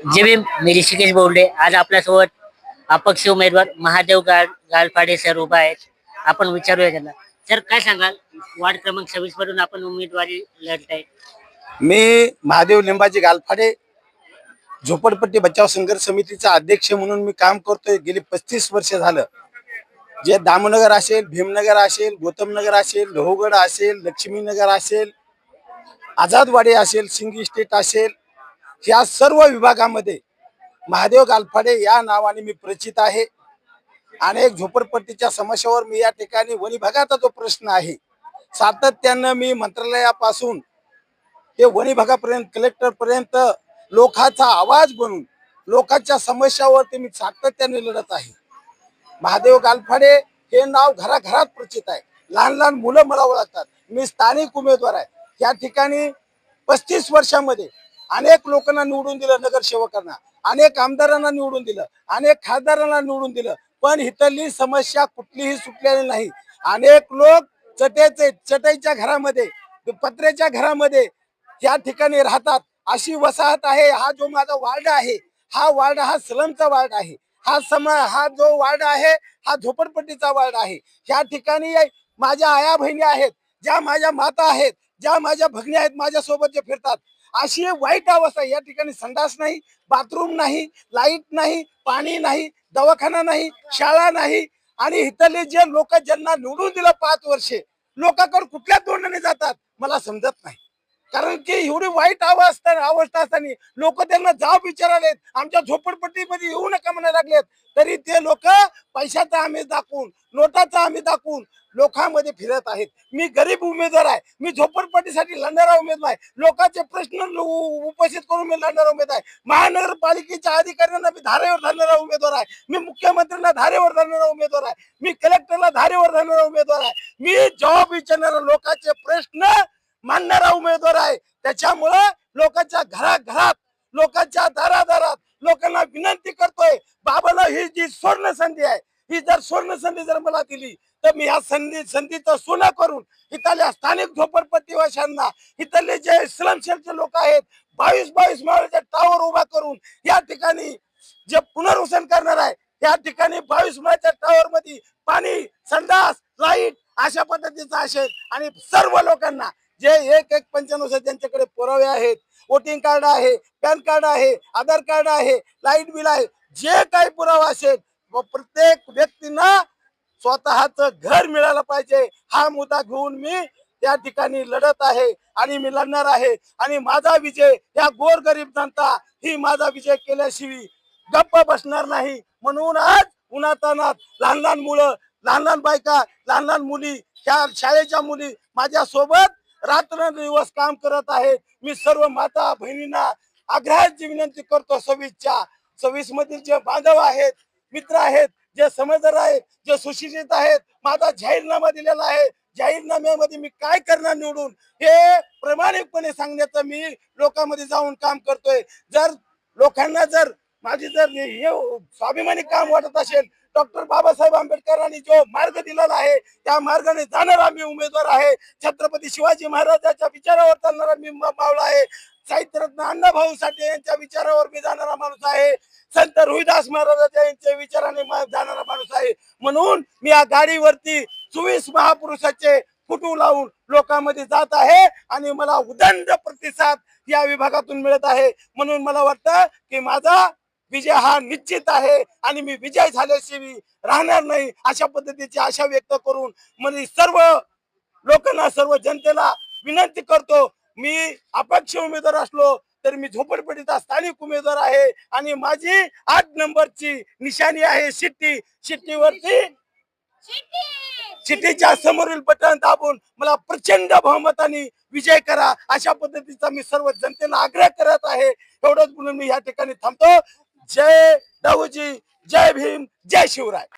जे मी मी ऋषिकेश बोलले. आज आपल्यासोबत अपक्ष उमेदवार महादेव गाल गालफाडे सर उभा आहेत. आपण विचारूया त्यांना. सर काय सांगाल? वार्ड क्रमांक सव्वीस मधून आपण उमेदवारी लढताय. मी महादेव लिंबाजी गालफाडे झोपडपट्टी बचाव संघर्ष समितीचा अध्यक्ष म्हणून मी काम करतोय. गेली पस्तीस वर्ष झालं. जे दामनगर असेल भीमनगर असेल गौतमनगर असेल लोहगड असेल लक्ष्मीनगर असेल आझादवाडी असेल सिंग इस्टेट असेल ह्या सर्व विभागामध्ये महादेव गालफाडे या नावाने मी परिचित आहे. अनेक झोपडपट्टीच्या समस्यावर मी या ठिकाणी वन विभागाचा जो प्रश्न आहे सातत्यानं मी मंत्रालयापासून ते वन विभागापर्यंत कलेक्टर लोकांचा आवाज बनून लोकांच्या समस्यावरती मी सातत्याने लढत आहे. महादेव गालफाडे हे नाव घराघरात प्रचित आहे. लहान लहान मुलं मला ओळखतात. मी स्थानिक उमेदवार आहे. या ठिकाणी पस्तीस वर्षामध्ये अनेक लोकांना निवडून दिलं नगरसेवकांना. अनेक आमदारांना निवडून दिलं. अनेक खासदारांना निवडून दिलं. पण इथली समस्या कुठलीही सुटलेली नाही. अनेक लोक चटेचे चटईच्या घरामध्ये पत्र्याच्या घरामध्ये या ठिकाणी राहतात. अशी वसाहत आहे. हा जो माझा वार्ड आहे हा वार्ड हा सलमचा वार्ड आहे. हा सम हा जो वार्ड आहे हा झोपडपट्टीचा वार्ड आहे. या ठिकाणी माझ्या आया बहिणी आहेत. ज्या माझ्या माता आहेत ज्या माझ्या भगिनी आहेत माझ्या सोबत जे फिरतात. अशी एक वाईट अवस्था आहे. या ठिकाणी संडास नाही बाथरूम नाही लाइट नाही पाणी नाही दवाखाना नाही शाळा नाही आणि इथले जे लोक ज्यांना निवडून दिलं पाच वर्षे लोकांकडे कुठल्या तोंडाने जातात मला समजत नाही कारण की एवढी वाईट अवस्था अवस्था असताना लोक त्यांना जाब विचारालेत. आमच्या झोपडपट्टीमध्ये येऊ नका म्हणा लागलेत. तरी ते लोक पैशाचा आम्ही दाखवून नोटाचा आम्ही दाखवून लोकांमध्ये फिरत आहेत. मी गरीब उमेदवार आहे. मी झोपडपट्टीसाठी लढणारा उमेदवार आहे. लोकांचे प्रश्न उपस्थित करून मी लढणारा उमेदवार आहे. महानगरपालिकेच्या अधिकाऱ्यांना मी धारेवर धरणारा उमेदवार आहे. मी मुख्यमंत्र्यांना धारेवर धरणारा उमेदवार आहे. मी कलेक्टरला धारेवर धरणारा उमेदवार आहे. मी जॉब विचारणारा लोकांचे प्रश्न मानणारा उमेदवार आहे. त्याच्यामुळं लोकांच्या घराघरात लोकांच्या दारादारात लोकांना विनंती करतोय बाबाला ही जी स्वर्ण संधी आहे ही जर स्वर्ण संधी जर मला दिली तर मी ह्या संधी संधीचं सोनं करून इथल्या स्थानिक झोपडपट्टीवाशांना इथले जे स्लमशेलचे लोक आहेत बावीस बावीस माळ्याच्या टावर उभा करून या ठिकाणी जे पुनर्वसन करणार आहे या ठिकाणी बावीस माळ्याच्या टावर मध्ये पाणी संडास लाइट अशा पद्धतीचं असेल आणि सर्व लोकांना जे एक एक पंच्याण्णव त्यांच्याकडे पुरावे आहेत वोटिंग कार्ड आहे पॅन कार्ड आहे आधार कार्ड आहे लाइट बिल आहे जे काही पुरावा असेल व प्रत्येक व्यक्तींना स्वतःच घर मिळालं पाहिजे. हा मुद्दा घेऊन मी त्या ठिकाणी लढत आहे आणि मी लढणार आहे. आणि माझा विजय या गोरगरीब जनता ही माझा विजय केल्याशिवाय गप्प बसणार नाही. म्हणून आज उन्हातानात लहान लहान मुलं लहान लहान बायका लहान लहान मुली ह्या शाळेच्या मुली माझ्या सोबत रात्र दिवस काम करत आहेत मी सर्व माता बहिणींना आग्रहाची विनंती करतो सव्वीसच्या सव्वीस मधील जे बांधव आहेत मित्र आहेत जे समजदार आहेत जे सुशिक्षित आहेत माझा जाहीरनामा दिलेला आहे. जाहीरनाम्यामध्ये मी काय करणार निवडून हे प्रामाणिकपणे सांगण्याचं मी लोकांमध्ये जाऊन काम करतोय. जर लोकांना जर माझी जर हे स्वाभिमानी काम वाटत असेल डॉक्टर बाबासाहेब आंबेडकरांनी जो मार्ग दिलेला आहे त्या मार्गाने जाणारा मी उमेदवार आहे. छत्रपती शिवाजी महाराजांच्या विचारावर चालणारा मी पावला आहे. साहित्यरत्न अण्णाभाऊ साठे यांच्या विचारावर मी जाणारा माणूस आहे. संत रोहिदास महाराजांच्या यांच्या विचाराने जाणारा माणूस आहे. म्हणून मी या गाडीवरती चोवीस महापुरुषाचे फुटू लावून लोकांमध्ये जात आहे आणि मला उदंड प्रतिसाद या विभागातून मिळत आहे. म्हणून मला वाटतं की माझा विजय हा निश्चित आहे आणि मी विजय झाल्याशिवाय राहणार नाही अशा पद्धतीची आशा व्यक्त करून म्हणजे सर्व लोकांना सर्व जनतेला विनंती करतो. मी अपक्ष उमेदवार असलो तर मी झोपडपट्टीचा स्थानिक उमेदवार आहे आणि माझी आठ नंबरची निशाणी आहे शिट्टी. शिट्टीवरती शिट्टीच्या समोरील बटन दाबून मला प्रचंड बहुमताने विजय करा अशा पद्धतीचा मी सर्व जनतेला आग्रह करत आहे. एवढंच म्हणून मी या ठिकाणी थांबतो. जय दाऊजी जय भीम जय शिवराय।